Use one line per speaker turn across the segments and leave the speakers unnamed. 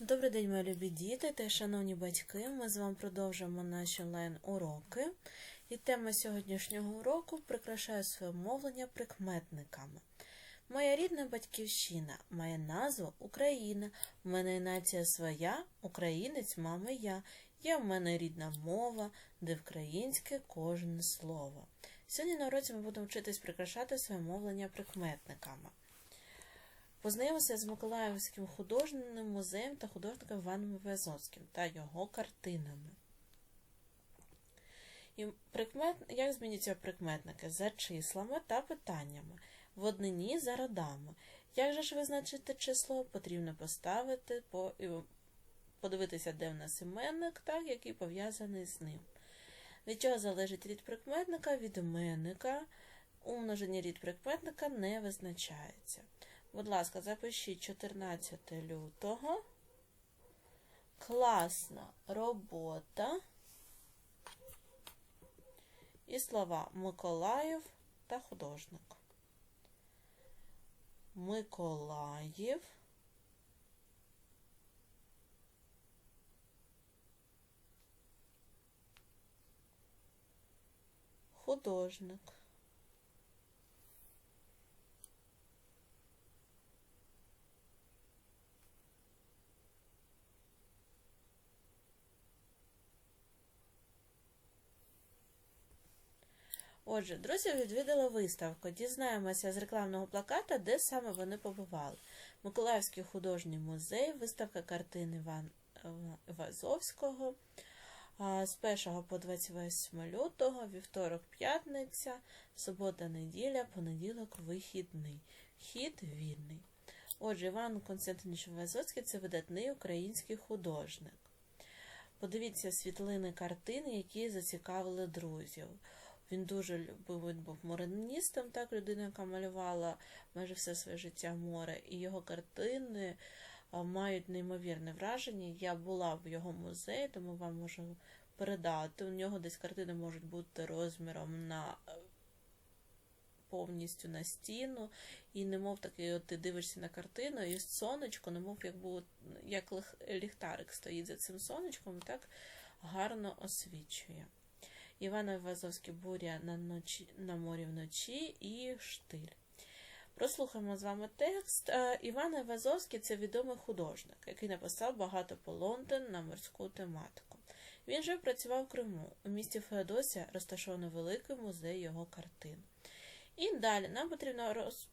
Добрий день, мої любі діти та шановні батьки. Ми з вами продовжуємо наші онлайн-уроки. І тема сьогоднішнього уроку прикрашає своє мовлення прикметниками. Моя рідна батьківщина має назву Україна. У мене і нація своя, українець, мама я. Є в мене рідна мова, де вкраїнське кожне слово. Сьогодні на уроці ми будемо вчитись прикрашати своє мовлення прикметниками. Познайомився з Миколаївським художнім музеєм та художником Іваном Вязовським та його картинами. І прикмет... Як змінюються прикметники? За числами та питаннями, в однині за родами. Як же ж визначити число? Потрібно поставити, по... подивитися, де в нас іменник, так, який пов'язаний з ним. Від чого залежить рід прикметника? Від іменника. Умноження рід прикметника не визначається. Будь ласка, запишіть 14 лютого. Класна робота. І слова Миколаїв та художник. Миколаїв. Художник. Отже, друзі відвідали виставку. Дізнаємося з рекламного плаката, де саме вони побували. Миколаївський художній музей, виставка картин Іван Вазовського з 1 по 28 лютого, вівторок, п'ятниця, субота, неділя, понеділок, вихідний. Хід вільний. Отже, Іван Константинович Вазовський це видатний український художник. Подивіться світлини картини, які зацікавили друзів. Він дуже любив, він був мореністом, так, людина, яка малювала майже все своє життя море, і його картини мають неймовірне враження. Я була в його музеї, тому вам можу передати. У нього десь картини можуть бути розміром на повністю на стіну, і немов такий, от ти дивишся на картину, і сонечко, немов як було, як ліхтарик стоїть за цим сонечком, так гарно освічує. Івана Вазовський буря на ночі, на морі вночі і штиль. Прослухаємо з вами текст. Іван Івазовський це відомий художник, який написав багато полонтин на морську тематику. Він же працював в Криму. У місті Феодосія розташований великий музей його картин. І далі нам потрібно роз...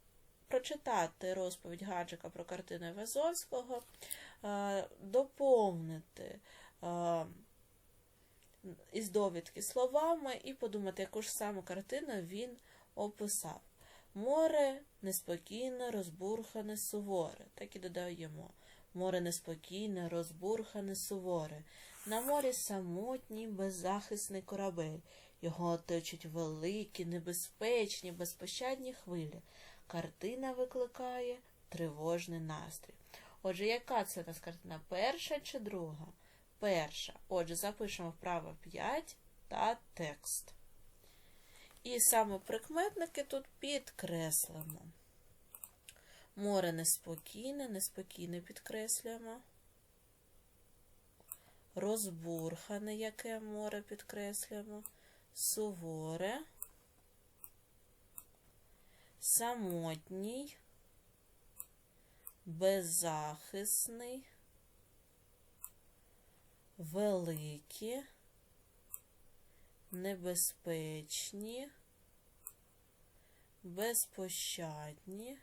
прочитати розповідь Гаджика про картини Івазовського, доповнити із довідки словами і подумати, яку ж саме картину він описав. Море неспокійне, розбурхане, суворе. Так і додаємо. Море неспокійне, розбурхане, суворе. На морі самотній, беззахисний корабель. Його оточать великі, небезпечні, безпощадні хвилі. Картина викликає тривожний настрій. Отже, яка це у нас картина? Перша чи друга? Перша. Отже, запишемо вправо 5 та текст. І саме прикметники тут підкреслимо. Море неспокійне, неспокійне підкреслюємо. Розбурхане, яке море підкреслюємо. Суворе, самотній, беззахисний великі, небезпечні, безпощадні,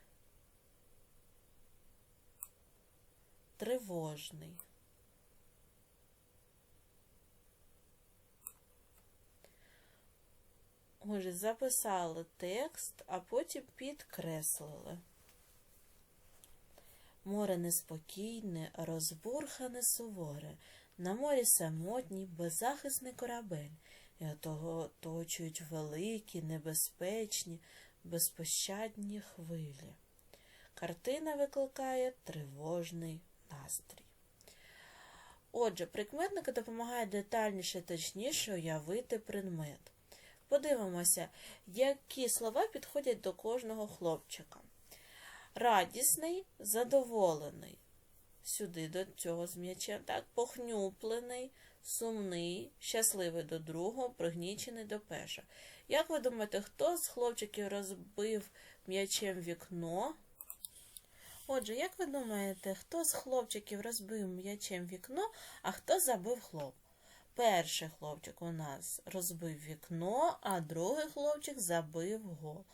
тривожний. Отже, записали текст, а потім підкреслили. Море неспокійне, розбурхане, суворе. На морі самотній, беззахисний корабель, і того оточують великі, небезпечні, безпощадні хвилі. Картина викликає тривожний настрій. Отже, прикметники допомагають детальніше точніше уявити предмет. Подивимося, які слова підходять до кожного хлопчика. Радісний, задоволений. Сюди до цього з м'ячем, так, похнюплений, сумний, щасливий до другого, пригнічений до першого. Як ви думаєте, хто з хлопчиків розбив м'ячем вікно? Отже, як ви думаєте, хто з хлопчиків розбив м'ячем вікно, а хто забив хлоп? Перший хлопчик у нас розбив вікно, а другий хлопчик забив гол.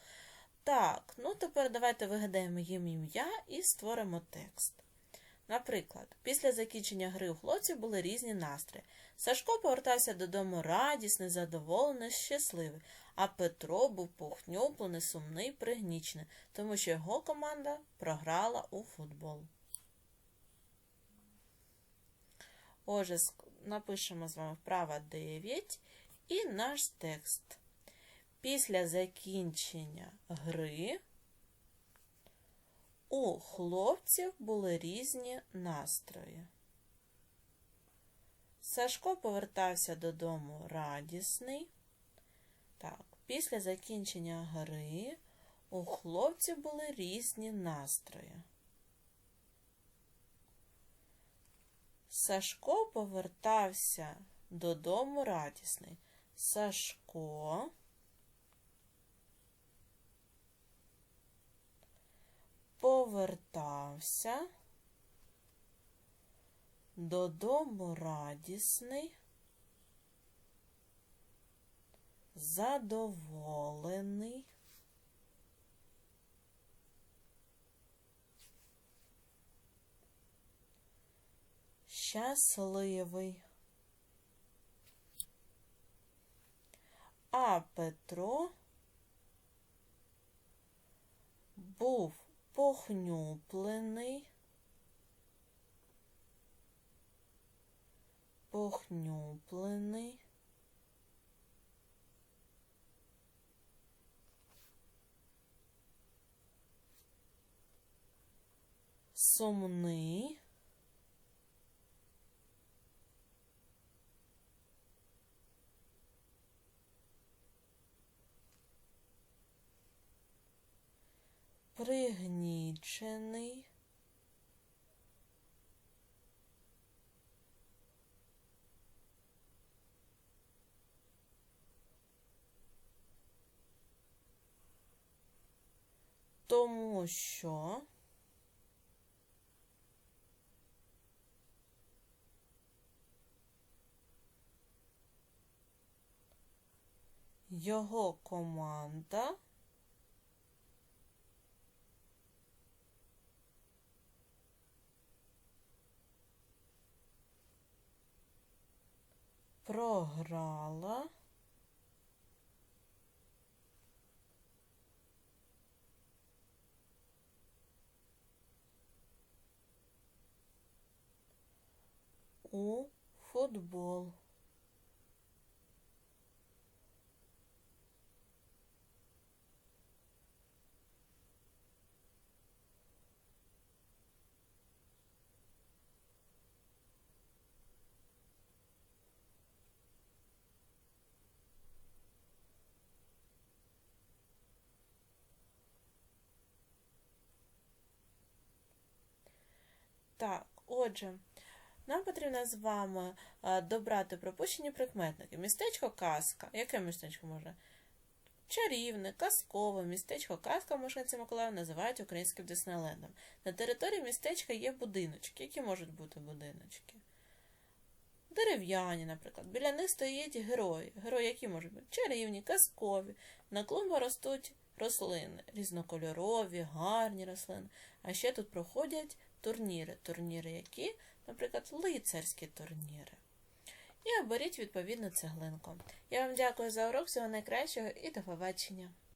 Так, ну тепер давайте вигадаємо їм ім'я і створимо текст. Наприклад, після закінчення гри у хлопців були різні настрої. Сашко повертався додому радісний, задоволений, щасливий, а Петро був похнюплений, сумний, пригнічений, тому що його команда програла у футбол. Отже, напишемо з вами вправа 9 і наш текст. Після закінчення гри у хлопців були різні настрої. Сашко повертався додому радісний. Так, після закінчення гри у хлопців були різні настрої. Сашко повертався додому радісний. Сашко повертався додому радісний, задоволений. Щасливий. А Петро був похнюплений, похнюплений, сумний, пригнічений, тому що його команда програла у футбол. Так, отже, нам потрібно з вами е, добрати пропущені прикметники. Містечко казка. Яке містечко може? Чарівне, казкове, містечко казка в Мошенці Миколаїв називають українським Диснейлендом. На території містечка є будиночки. Які можуть бути будиночки? Дерев'яні, наприклад. Біля них стоять герої. Герої, які можуть бути? Чарівні, казкові. На клумбах ростуть рослини, різнокольорові, гарні рослини. А ще тут проходять турніри. Турніри які? Наприклад, лицарські турніри. І оберіть відповідну цеглинку. Я вам дякую за урок, всього найкращого і до побачення!